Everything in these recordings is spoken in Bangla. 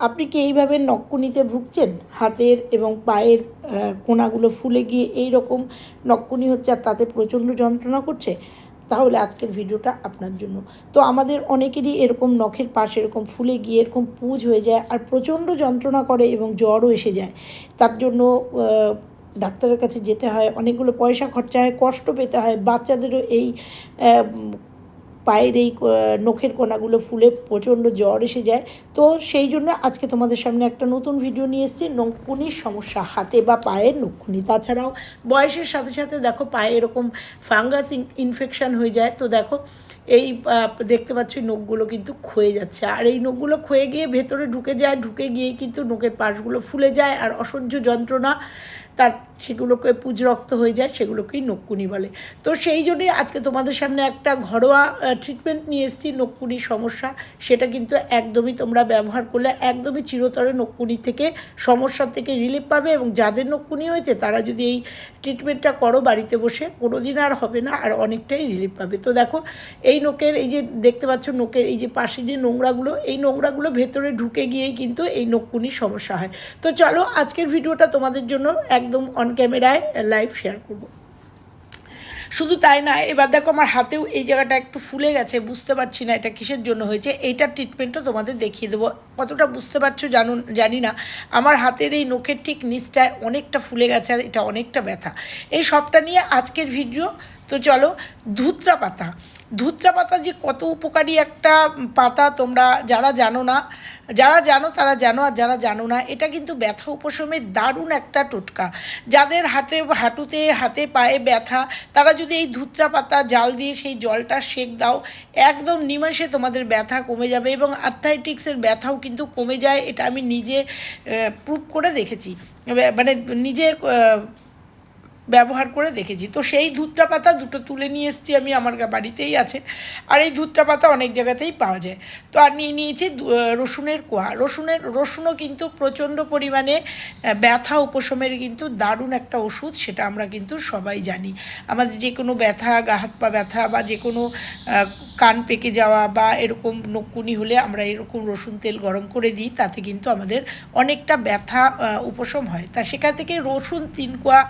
আপনি কি এইভাবে নক্কুনিতে ভুগছেন? হাতের এবং পায়ের কোনাগুলো ফুলে গিয়ে এই রকম নক্কুনি হচ্ছে আর তাতে প্রচণ্ড যন্ত্রণা করছে? তাহলে আজকের ভিডিওটা আপনার জন্য। তো আমাদের অনেকেরই এরকম নখের পাশে এরকম ফুলে গিয়ে এরকম পুজ হয়ে যায় আর প্রচণ্ড যন্ত্রণা করে এবং জ্বরও এসে যায়। তার জন্য ডাক্তারের কাছে যেতে হয়, অনেকগুলো পয়সা খরচা হয়, কষ্ট পেতে হয়, বাচ্চাদেরও এই পায়ের এই নখের কোনাগুলো ফুলে প্রচণ্ড জ্বর এসে যায়। তো সেই জন্য আজকে তোমাদের সামনে একটা নতুন ভিডিও নিয়ে এসেছি, নখকুনির সমস্যা, হাতে বা পায়ের নখকুনি। তাছাড়াও বয়সের সাথে সাথে দেখো পায়ে এরকম ফাঙ্গাস ইনফেকশান হয়ে যায়। তো দেখো এই দেখতে পাচ্ছ নখগুলো কিন্তু ক্ষয়ে যাচ্ছে। আর এই নখগুলো ক্ষয়ে গিয়ে ভেতরে ঢুকে যায়, ঢুকে গিয়ে কিন্তু নখের পাশগুলো ফুলে যায়। আর অসহ্য যন্ত্রণা তার সেগুলোকে পুজ রক্ত হয়ে যায়, সেগুলোকেই নকুনি বলে। তো সেই জন্যই আজকে তোমাদের সামনে একটা ঘরোয়া ট্রিটমেন্ট নিয়ে এসেছি, নকুনির সমস্যা। সেটা কিন্তু একদমই তোমরা ব্যবহার করলে একদমই চিরতরে নকুনি থেকে সমস্যা থেকে রিলিফ পাবে এবং যাদের নকুনি হয়েছে, তারা যদি এই ট্রিটমেন্টটা করো বাড়িতে বসে কোনো দিন আর হবে না, আর অনেকটাই রিলিফ পাবে। তো দেখো, এই নোকের এই যে দেখতে পাচ্ছ নোকের এই যে পাশে যে নোংরাগুলো, এই নোংরাগুলো ভেতরে ঢুকে গিয়েই কিন্তু এই নকুনির সমস্যা হয়। তো চলো, আজকের ভিডিওটা তোমাদের জন্য একদম অন ক্যামেরায় লাইভ শেয়ার করব। শুধু তাই না, এবার দেখো আমার হাতেও এই জায়গাটা একটু ফুলে গেছে, বুঝতে পারছি না এটা কিসের জন্য হয়েছে, এইটার ট্রিটমেন্টও তোমাদের দেখিয়ে দেবো। কতটা বুঝতে পারছ জানো জানি না, আমার হাতের এই নখের ঠিক নিচটায় অনেকটা ফুলে গেছে আর এটা অনেকটা ব্যথা। এই সবটা নিয়ে আজকের ভিডিও তো চলো, ধুত্রা পাতা। ধুত্রা পাতা যে কত উপকারী একটা পাতা তোমরা যারা জানো না, যারা জানো তারা জানো আর যারা জানো না, এটা কিন্তু ব্যথা উপশমের দারুণ একটা টোটকা। যাদের হাতে, হাঁটুতে, হাতে পায়ে ব্যথা, তারা যদি এই ধুত্রা পাতা জাল দিয়ে সেই জলটা সেক দাও, একদম নিমেষে তোমাদের ব্যথা কমে যাবে এবং আর্থাইটিক্সের ব্যথাও কিন্তু কমে যায়, এটা আমি নিজে প্রুভ করে দেখেছি। মানে নিজে ব্যবহার করে দেখেছি। তো সেই ধুত্রা পাতা দুটো তুলে নিয়ে এসেছি আমি, আমার বাড়িতেই আছে। আর এই ধুত্রা পাতা অনেক জায়গাতেই পাওয়া যায়। তো আর নিয়ে নিয়েছি রসুনের কোয়া। রসুনের, রসুনও কিন্তু প্রচণ্ড পরিমাণে ব্যথা উপশমের কিন্তু দারুণ একটা ওষুধ, সেটা আমরা কিন্তু সবাই জানি। আমাদের যে কোনো ব্যথা, গা হাত পা ব্যথা বা যে কোনো কান পেকে যাওয়া বা এরকম নকুনি হলে আমরা এরকম রসুন তেল গরম করে দিই, তাতে কিন্তু আমাদের অনেকটা ব্যথা উপশম হয়। তা সেখান থেকে রসুন তিন কোয়া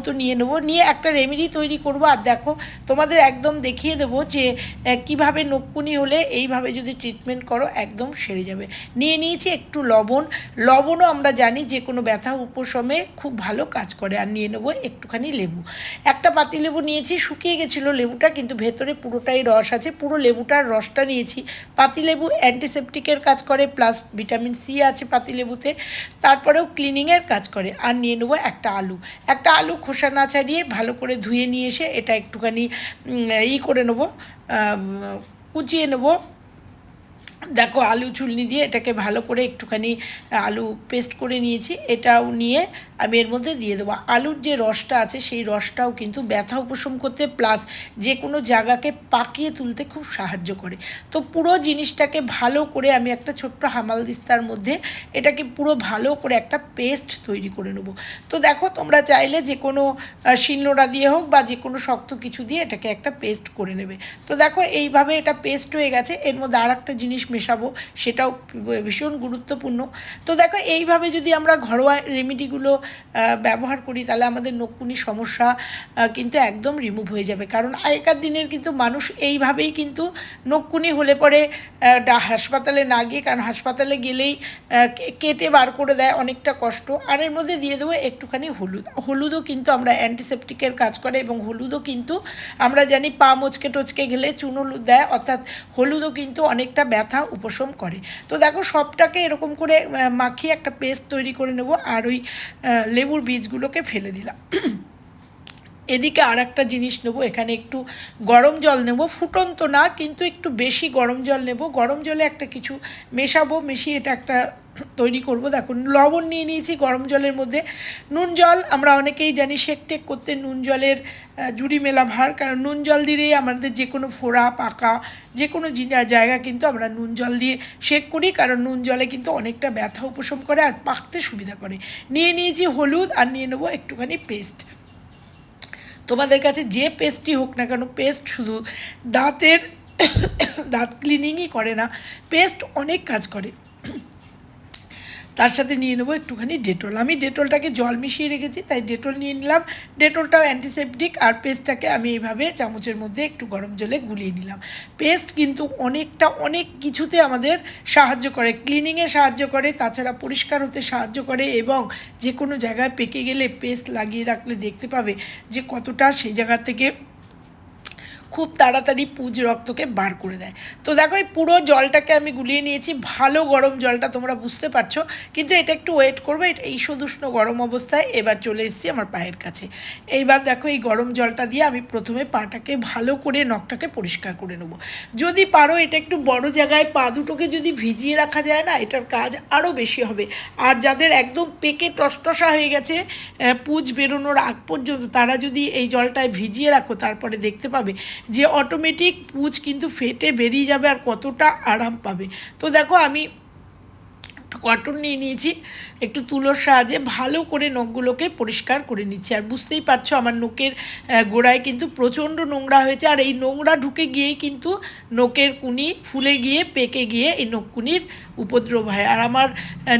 মতো নিয়ে নেব। নিয়ে একটা রেমেডি তৈরি করব। আর দেখো, তোমাদের একদম দেখিয়ে দেবো যে কীভাবে নকুনি হলে এইভাবে যদি ট্রিটমেন্ট করো, একদম সেরে যাবে। নিয়ে নিয়েছি একটু লবণ। লবণও আমরা জানি যে কোনো ব্যথা উপশমে খুব ভালো কাজ করে। আর নিয়ে নেব একটুখানি লেবু। একটা পাতি লেবু নিয়েছি, শুকিয়ে গেছিল লেবুটা, কিন্তু ভেতরে পুরোটাই রস আছে। পুরো লেবুটার রসটা নিয়েছি। পাতিলেবু অ্যান্টিসেপটিকের কাজ করে প্লাস ভিটামিন সি আছে পাতিলেবুতে তারপরেও ক্লিনিংয়ের কাজ করে। আর নিয়ে নেব একটা আলু। একটা আলু খোসা না ছাড়িয়ে ভালো করে ধুয়ে নিয়ে এসে এটা একটুখানি ই করে নেব কুচিয়ে নেব। দেখো আলু চুলনি দিয়ে এটাকে ভালো করে একটুখানি আলু পেস্ট করে নিয়েছি। এটাও নিয়ে আমি এর মধ্যে দিয়ে দেবো। আলুর যে রসটা আছে, সেই রসটাও কিন্তু ব্যথা উপশম করতে প্লাস যে কোনো জায়গাকে পাকিয়ে তুলতে খুব সাহায্য করে। তো পুরো জিনিসটাকে ভালো করে আমি একটা ছোট্ট হামাল দিস্তার মধ্যে এটাকে পুরো ভালো করে একটা পেস্ট তৈরি করে নেব। তো দেখো, তোমরা চাইলে যে কোনো শিলনোড়া দিয়ে হোক বা যে কোনো শক্ত কিছু দিয়ে এটাকে একটা পেস্ট করে নেবে। তো দেখো, এইভাবে এটা পেস্ট হয়ে গেছে। এর মধ্যে আর একটা জিনিস মেশাবো, সেটাও ভীষণ গুরুত্বপূর্ণ। তো দেখো, এইভাবে যদি আমরা ঘরোয়া রেমেডিগুলো ব্যবহার করি, তাহলে আমাদের নকুনি সমস্যা কিন্তু একদম রিমুভ হয়ে যাবে। কারণ আগেকার দিনের কিন্তু মানুষ এইভাবেই কিন্তু নকুনি হলে পরে হাসপাতালে না গিয়ে, কারণ হাসপাতালে গেলেই কেটে বার করে দেয় অনেকটা কষ্ট। আর এর মধ্যে দিয়ে দেবো একটুখানি হলুদ। হলুদও কিন্তু আমরা অ্যান্টিসেপটিকের কাজ করে এবং হলুদও কিন্তু আমরা জানি পা মচকে টচকে গেলে চুন হলুদ দেয়, অর্থাৎ হলুদও কিন্তু অনেকটা ব্যথা উপশম করে। তো দেখো সবটাকে এরকম করে মাখিয়ে একটা পেস্ট তৈরি করে নেব আর ওই লেবুর বীজগুলোকে ফেলে দিলাম। এদিকে আর একটা জিনিস নেব, এখানে একটু গরম জল নেব। ফুটন্ত না, কিন্তু একটু বেশি গরম জল নেব। গরম জলে একটা কিছু মেশাবো, মিশিয়ে এটা একটা তৈরি করব। দেখুন, লবণ নিয়ে নিয়েছি গরম জলের মধ্যে। নুন জল, আমরা অনেকেই জানি শেক টেক করতে নুন জলের জুড়ি মেলা ভার। কারণ নুন জল দিলেই আমাদের যে কোনো ফোড়া, পাকা, যে কোনো জায়গা কিন্তু আমরা নুন জল দিয়ে শেক করি। কারণ নুন জলে কিন্তু অনেকটা ব্যথা উপশম করে আর পাকতে সুবিধা করে। নিয়ে নিয়েছি হলুদ আর নিয়ে নেব একটুখানি পেস্ট। তোমাদের কাছে যে পেস্টই হোক না কেন পেস্ট শুধু দাঁতের, দাঁত ক্লিনিংই করে না পেস্ট অনেক কাজ করে। তার সাথে নিয়ে নেব একটুখানি ডেটল। আমি ডেটলটাকে জল মিশিয়ে রেখেছি, তাই ডেটল নিয়ে নিলাম। ডেটলটাও অ্যান্টিসেপটিক আর পেস্টটাকে আমি এইভাবে চামচের মধ্যে একটু গরম জলে গুলিয়ে নিলাম। পেস্ট কিন্তু অনেকটা, অনেক কিছুতে আমাদের সাহায্য করে। ক্লিনিংয়ে সাহায্য করে, তাছাড়া পরিষ্কার হতে সাহায্য করে এবং যে কোনো জায়গায় পেকে গেলে পেস্ট লাগিয়ে রাখলে দেখতে পাবে যে কতটা সেই জায়গা থেকে খুব তাড়াতাড়ি পুজ রক্তকে বার করে দেয়। তো দেখো, এই পুরো জলটাকে আমি গুলিয়ে নিয়েছি, ভালো গরম জলটা তোমরা বুঝতে পারছ, কিন্তু এটা একটু ওয়েট করবে, এটা এই সদুষ্ণ গরম অবস্থায় এবার চলে এসেছি আমার পায়ের কাছে। এইবার দেখো, এই গরম জলটা দিয়ে আমি প্রথমে পাটাকে ভালো করে, নখটাকে পরিষ্কার করে নেব। যদি পারো, এটা একটু বড় জায়গায় পা দুটোকে যদি ভিজিয়ে রাখা যায় না, এটার কাজ আরও বেশি হবে। আর যাদের একদম পেকে টসটসা হয়ে গেছে পুজ বেরোনোর আগ পর্যন্ত, তারা যদি এই জলটায় ভিজিয়ে রাখো, তারপরে দেখতে পাবে যে অটোমেটিক পুজ কিন্তু ফেটে বেরিয়ে যাবে আর কতটা আরাম পাবে। তো দেখো আমি কটন নিয়ে নিয়েছি একটু তুলোর সাহায্যে ভালো করে নখগুলোকে পরিষ্কার করে নিচ্ছি। আর বুঝতেই পারছ আমার আহ, গোড়ায় কিন্তু প্রচণ্ড নোংরা হয়েছে। আর এই নোংরা ঢুকে গিয়েই কিন্তু নোকের কুনি ফুলে গিয়ে পেকে গিয়ে এই নখকুনির উপদ্রব হয়। আর আমার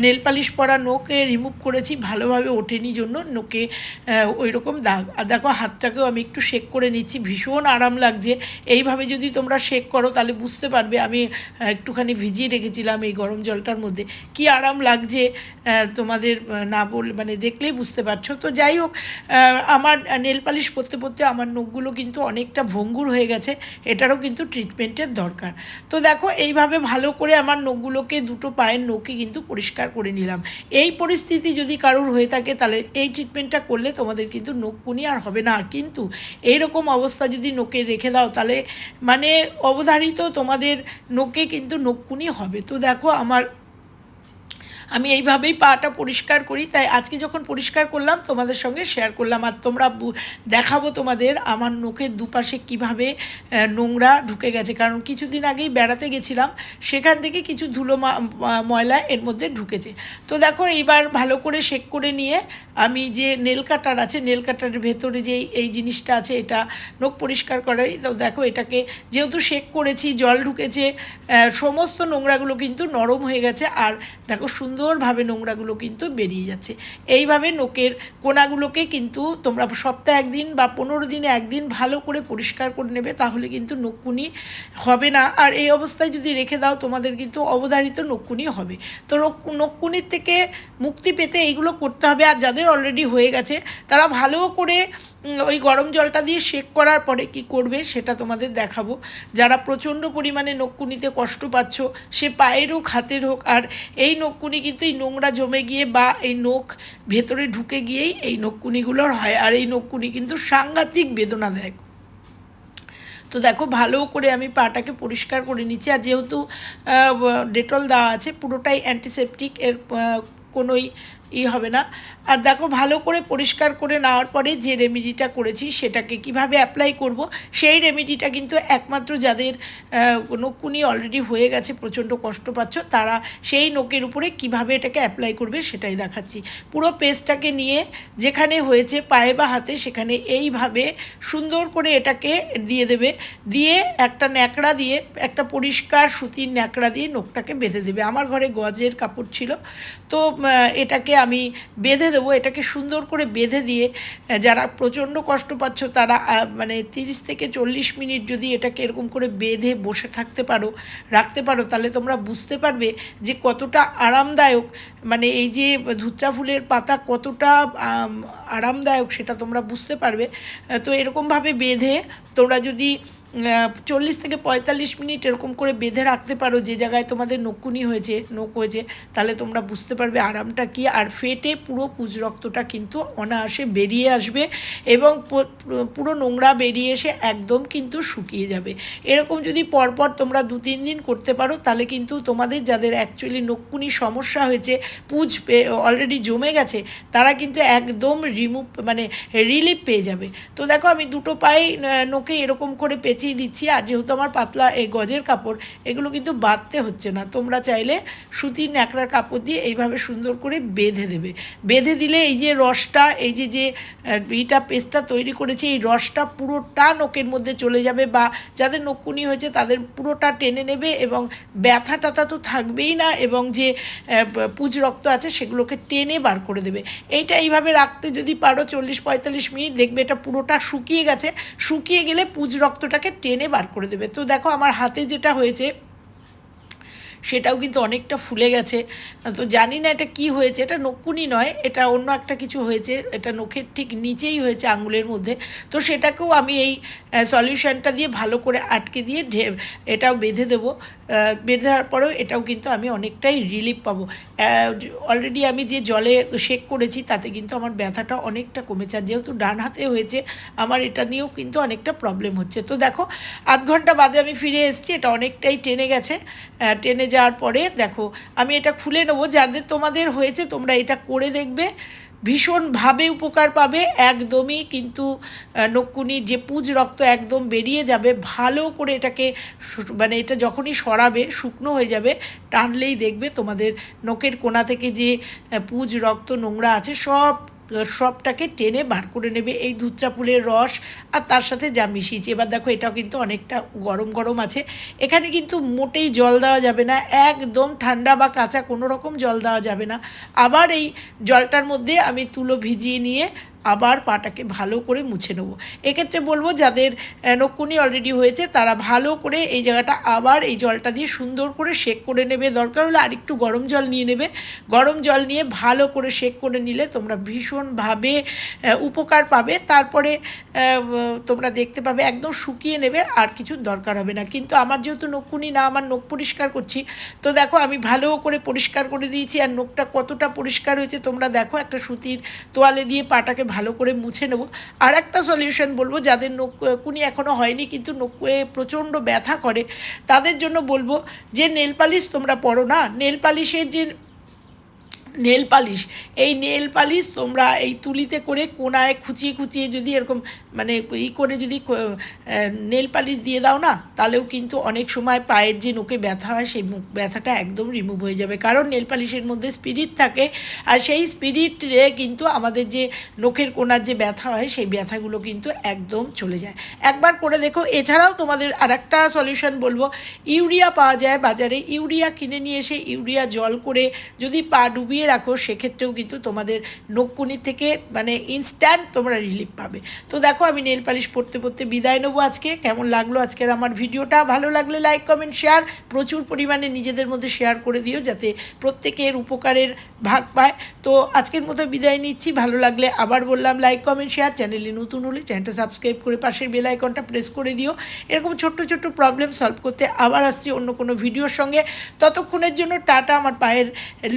নেল পালিশ পরা নোকে রিমুভ করেছি ভালোভাবে ওঠেনি জন্য নোকে ওই রকম দাগ। আর দেখো হাতটাকেও আমি একটু শেক করে নিচ্ছি ভীষণ আরাম লাগছে। এইভাবে যদি তোমরা শেক করো তাহলে বুঝতে পারবে আমি একটুখানি ভিজিয়ে রেখেছিলাম এই গরম জলটার মধ্যে। কি আরাম লাগছে তোমাদের না বল মানে দেখলেই বুঝতে পারছ। তো যাই হোক আমার নেল পালিশ পরতে পরতে আমার নখগুলো কিন্তু অনেকটা ভঙ্গুর হয়ে গেছে, এটারও কিন্তু ট্রিটমেন্টের দরকার। তো দেখো, এইভাবে ভালো করে আমার নখগুলোকে দুটো পায়ের নখই কিন্তু পরিষ্কার করে নিলাম। এই পরিস্থিতি যদি কারোর হয়ে থাকে, তাহলে এই ট্রিটমেন্টটা করলে তোমাদের কিন্তু নখকুনি আর হবে না। কিন্তু এইরকম অবস্থা যদি নোকে রেখে দাও, তাহলে মানে অবধারিত তোমাদের নোকে কিন্তু নখকুনি হবে। তো দেখো, আমার আমি এইভাবেই পাটা পরিষ্কার করি, তাই আজকে যখন পরিষ্কার করলাম, তোমাদের সঙ্গে শেয়ার করলাম। আর তোমরা দেখাবো তোমাদের আমার নখের দুপাশে কীভাবে নোংরা ঢুকে গেছে। কারণ কিছুদিন আগেই বেড়াতে গেছিলাম, সেখান থেকে কিছু ধুলো ময়লা এর মধ্যে ঢুকেছে। তো দেখো, এইবার ভালো করে শেক করে নিয়ে আমি যে নেল কাটার আছে নেল কাটারের ভেতরে যে এই জিনিসটা আছে, এটা নখ পরিষ্কার করারই তো দেখো, এটাকে যেহেতু শেক করেছি, জল ঢুকেছে সমস্ত নোংরাগুলো কিন্তু নরম হয়ে গেছে। আর দেখো সুন্দরভাবে নোংরাগুলো কিন্তু বেরিয়ে যাচ্ছে। এইভাবে নোকের কোনাগুলোকে কিন্তু তোমরা সপ্তাহে একদিন বা পনেরো দিনে একদিন ভালো করে পরিষ্কার করে নেবে, তাহলে কিন্তু নকুনি হবে না। আর এই অবস্থায় যদি রেখে দাও, তোমাদের কিন্তু অবধারিত নকুনি হবে। তো নকুনির থেকে মুক্তি পেতে এইগুলো করতে হবে। আর যাদের অলরেডি হয়ে গেছে, তারা ভালো করে ওই গরম জলটা দিয়ে শেক করার পরে কি করবে সেটা তোমাদের দেখাবো। যারা প্রচণ্ড পরিমাণে নকুনিতে কষ্ট পাচ্ছ, সে পায়ের হোক, হাতের হোক, আর এই নকুনি কিন্তু এই নোংরা জমে গিয়ে বা এই নখ ভেতরে ঢুকে গিয়েই এই নকুনিগুলোর হয়, আর এই নকুনি কিন্তু সাংঘাতিক বেদনা দেয় তো দেখো, ভালো করে আমি পাটাকে পরিষ্কার করে নিচ্ছি, আর যেহেতু ডেটল দেওয়া আছে, পুরোটাই অ্যান্টিসেপটিক এর কোনোই ই হবে না। আর দেখো, ভালো করে পরিষ্কার করে নেওয়ার পরে যে রেমেডিটা করেছি সেটাকে কীভাবে অ্যাপ্লাই করব, সেই রেমেডিটা কিন্তু একমাত্র যাদের নকুনি অলরেডি হয়ে গেছে, প্রচণ্ড কষ্ট পাচ্ছ, তারা সেই নোকের উপরে কীভাবে এটাকে অ্যাপ্লাই করবে সেটাই দেখাচ্ছি। পুরো পেস্টটাকে নিয়ে যেখানে হয়েছে পায়ে বা হাতে, সেখানে এইভাবে সুন্দর করে এটাকে দিয়ে দেবে। দিয়ে একটা ন্যাকড়া দিয়ে, একটা পরিষ্কার সুতির ন্যাকড়া দিয়ে নোকটাকে বেঁধে দেবে। আমার ঘরে গজের কাপড় ছিল, তো এটাকে আমি বেঁধে দেবো। এটাকে সুন্দর করে বেঁধে দিয়ে যারা প্রচণ্ড কষ্ট পাচ্ছ, তারা মানে তিরিশ থেকে চল্লিশ মিনিট যদি এটাকে এরকম করে বেঁধে বসে থাকতে পারো, রাখতে পারো, তাহলে তোমরা বুঝতে পারবে যে কতটা আরামদায়ক মানে এই যে ধুত্রা ফুলের পাতা কতটা আরামদায়ক, সেটা তোমরা বুঝতে পারবে। তো এরকমভাবে বেঁধে তোমরা যদি চল্লিশ থেকে পঁয়তাল্লিশ মিনিট এরকম করে বেঁধে রাখতে পারো, যে জায়গায় তোমাদের নকুনি হয়েছে নোক হয়েছে, তাহলে তোমরা বুঝতে পারবে আরামটা কী, আর ফেটে পুরো পুজ রক্তটা কিন্তু অনায়াসে বেরিয়ে আসবে এবং পুরো নোংরা বেরিয়ে এসে একদম কিন্তু শুকিয়ে যাবে। এরকম যদি পরপর তোমরা দু তিন দিন করতে পারো, তাহলে কিন্তু তোমাদের যাদের অ্যাকচুয়ালি নকুনি সমস্যা হয়েছে, পুজ অলরেডি জমে গেছে, তারা কিন্তু একদম রিমুভ মানে রিলিফ পেয়ে যাবে। তো দেখো আমি দুটো পায়ে নোকে এরকম করে পেঁচে পেঁচিয়ে দিচ্ছি, আর যেহেতু আমার পাতলা এই গজের কাপড়, এগুলো কিন্তু বাঁধতে হচ্ছে না। তোমরা চাইলে সুতির ন্যাকড়ার কাপড় দিয়ে এইভাবে সুন্দর করে বেঁধে দেবে। বেঁধে দিলে এই যে রসটা, এই যে যে এইটা পেস্টটা তৈরি করেছি, এই রসটা পুরোটা নোকের মধ্যে চলে যাবে বা যাদের নকুনি হয়েছে তাদের পুরোটা টেনে নেবে এবং ব্যথা টাথা তো থাকবেই না এবং যে পুজ রক্ত আছে সেগুলোকে টেনে বার করে দেবে। এইটা এইভাবে রাখতে যদি পারো চল্লিশ পঁয়তাল্লিশ মিনিট, দেখবে এটা পুরোটা শুকিয়ে গেছে। শুকিয়ে গেলে পুজ রক্তটাকে টেনে বার করে দেবে। তো দেখো আমার হাতে যেটা হয়েছে সেটাও কিন্তু অনেকটা ফুলে গেছে। তো জানি না এটা কি হয়েছে, এটা নকুনি নয়, এটা অন্য একটা কিছু হয়েছে, এটা নখের ঠিক নিচেই হয়েছে আঙুলের মধ্যে। তো সেটাকেও আমি এই সলিউশনটা দিয়ে ভালো করে আটকে দিয়ে ঢে, এটাও বেঁধে দেবো। বেঁধে দেওয়ার পরেও এটাও কিন্তু আমি অনেকটাই রিলিফ পাবো। অলরেডি আমি যে জলে শেক করেছি, তাতে কিন্তু আমার ব্যথাটা অনেকটা কমেছে। আর যেহেতু ডান হাতে হয়েছে, আমার এটা নিয়েও কিন্তু অনেকটা প্রবলেম হচ্ছে। তো দেখো, আধ ঘণ্টা বাদে আমি ফিরে এসেছি, এটা অনেকটাই টেনে গেছে। টেনে যাওয়ার পরে, দেখো, আমি এটা খুলে নেব। যাদের তোমাদের হয়েছে, তোমরা এটা করে দেখবে। ভীষণভাবে উপকার পাবে। একদমই কিন্তু নকুনির যে পুজ রক্ত একদম বেরিয়ে যাবে। ভালো করে এটাকে মানে এটা যখনই সরাবে, শুকনো হয়ে যাবে, টানলেই দেখবে তোমাদের নখের কোনা থেকে যে পুজ, রক্ত, নোংরা আছে, সব সবটাকে টেনে বার করে নেবে এই দুধটা ফুলের রস, আর তার সাথে যা মিশিয়েছি। এবার দেখো, এটাও কিন্তু অনেকটা গরম গরম আছে। এখানে কিন্তু মোটেই জল দেওয়া যাবে না, একদম ঠান্ডা বা কাঁচা কোনো রকম জল দেওয়া যাবে না। আবার এই জলটার মধ্যে আমি তুলো ভিজিয়ে নিয়ে আবার পাটাকে ভালো করে মুছে নেব। এক্ষেত্রে বলব যাদের নকুনি অলরেডি হয়েছে, তারা ভালো করে এই জায়গাটা আবার এই জলটা দিয়ে সুন্দর করে শেক করে নেবে। দরকার হলে আরেকটু গরম জল নিয়ে নেবে। গরম জল নিয়ে ভালো করে শেক করে নিলে তোমরা ভীষণভাবে উপকার পাবে। তারপরে তোমরা দেখতে পাবে একদম শুকিয়ে নেবে, আর কিছু দরকার হবে না। কিন্তু আমার যেহেতু নকুনি না, আমার নখ পরিষ্কার করছি, তো দেখো আমি ভালো করে পরিষ্কার করে দিয়েছি, আর নখটা কতটা পরিষ্কার হয়েছে তোমরা দেখো। একটা সুতির তোয়ালে দিয়ে পাটাকে ভালো করে মুছে নেব। আর একটা সলিউশন বলব, যাদের নোক কুনি এখনও হয়নি কিন্তু নোকুয়ে প্রচণ্ড ব্যথা করে, তাদের জন্য বলব যে নেলপালিশ তোমরা পড়ো না। নেলপালিশের যে নেল পালিশ। এই নেল পালিশ তোমরা এই তুলিতে করে কোনায় খুঁচিয়ে খুঁচিয়ে যদি এরকম মানে ই করে যদি নেল পালিশ দিয়ে দাও না, তাহলেও কিন্তু অনেক সময় পায়ের যে নোকে ব্যথা হয়, সেই মুখ ব্যথাটা একদম রিমুভ হয়ে যাবে। কারণ নেল পালিশের মধ্যে স্পিরিট থাকে, আর সেই স্পিরিটে কিন্তু আমাদের যে নখের কোনার যে ব্যথা হয়, সেই ব্যথাগুলো কিন্তু একদম চলে যায়। একবার করে দেখো, এছাড়াও তোমাদের আর একটা সলিউশন বলব। ইউরিয়া পাওয়া যায় বাজারে। ইউরিয়া কিনে নিয়ে এসে ইউরিয়া জল করে যদি পা ডুবিয়ে রাখো, সেক্ষেত্রেও কিন্তু তোমাদের নকুনি থেকে মানে ইনস্ট্যান্ট তোমরা রিলিফ পাবে। তো দেখো, আমি নেল পালিশ পড়তে পড়তে বিদায় নেব আজকে। কেমন লাগল আজকের আমার ভিডিওটা? ভালো লাগলে লাইক কমেন্ট শেয়ার প্রচুর পরিমাণে নিজেদের মধ্যে শেয়ার করে দিও যাতে প্রত্যেকের উপকারের ভাগ পায়। তো আজকের মতো বিদায় নিচ্ছি। ভালো লাগলে আবার বললাম লাইক কমেন্ট শেয়ার চ্যানেলে নতুন হলে চ্যানেলটা সাবস্ক্রাইব করে পাশের বেল আইকনটা প্রেস করে দিও। এরকম ছোট্ট ছোট্ট প্রবলেম সলভ করতে আবার আসছি অন্য কোনো ভিডিওর সঙ্গে। ততক্ষণের জন্য টাটা। আমার পায়ের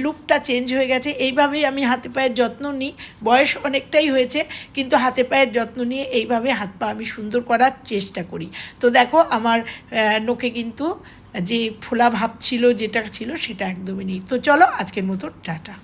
লুকটা চেঞ্জ হয়ে গেছে। এইভাবেই আমি হাতে পায়ের যত্ন নিই। বয়স অনেকটাই হয়েছে, কিন্তু হাতে পায়ের যত্ন নিয়ে এইভাবে হাত পা আমি সুন্দর করার চেষ্টা করি। তো দেখো, আমার নোকে কিন্তু যে ফোলা ভাব ছিল, যেটা ছিল, সেটা একদমই নেই। তো চলো আজকের মতো টাটা।